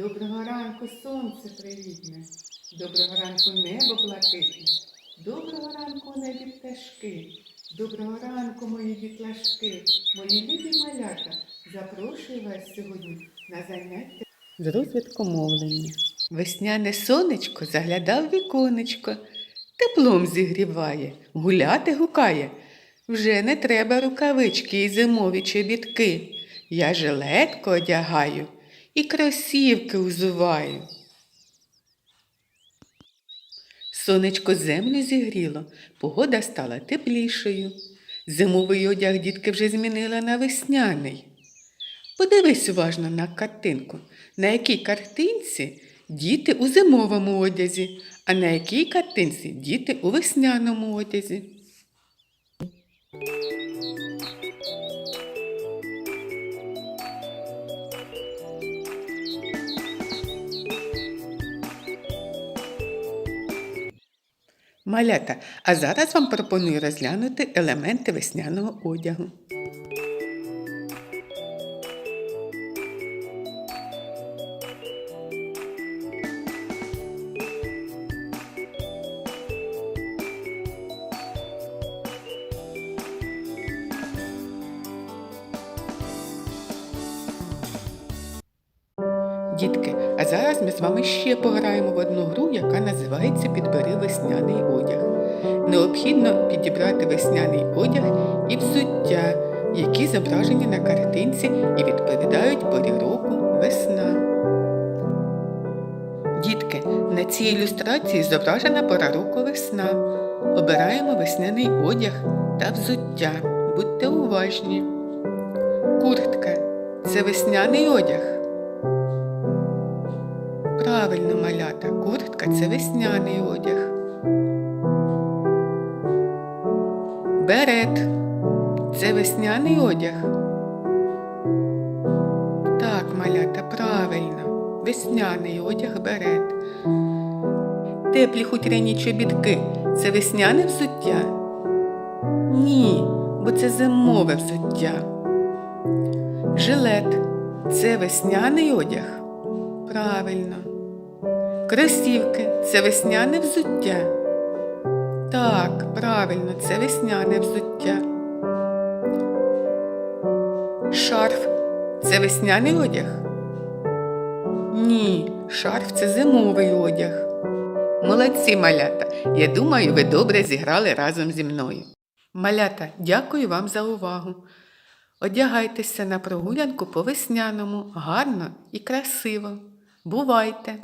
Доброго ранку, сонце привітне, доброго ранку небо блакитне, доброго ранку небі пташки, доброго ранку, мої дітлашки, мої любі малята. Запрошую вас сьогодні на заняття з розвитку мовлення. Весняне сонечко заглядав віконечко, теплом зігріває, гуляти гукає. Вже не треба рукавички і зимові чобітки. Я жилетку одягаю і кросівки узуваю. Сонечко землю зігріло, погода стала теплішою. Зимовий одяг дітки вже змінила на весняний. Подивись уважно на картинку, на якій картинці діти у зимовому одязі, а на якій картинці діти у весняному одязі. Малята, а зараз вам пропоную розглянути елементи весняного одягу. Дітки, а зараз ми з вами ще пограємо в одну гру, яка називається Підбери весняний одяг. Необхідно підібрати весняний одяг і взуття, які зображені на картинці і відповідають порі року весна. Дітки, на цій ілюстрації зображена пора року весна. Обираємо весняний одяг та взуття. Будьте уважні. Куртка це весняний одяг. Правильно, малята, куртка це весняний одяг. Берет це весняний одяг. Так, малята, правильно. Весняний одяг берет. Теплі хутряні чобітки це весняне взуття? Ні, бо це зимове взуття. Жилет це весняний одяг? Правильно. Кросівки це весняне взуття. Так, правильно, це весняне взуття. Шарф це весняний одяг? Ні, шарф це зимовий одяг. Молодці, малята. Я думаю, ви добре зіграли разом зі мною. Малята, дякую вам за увагу. Одягайтеся на прогулянку по весняному, гарно і красиво. Бувайте!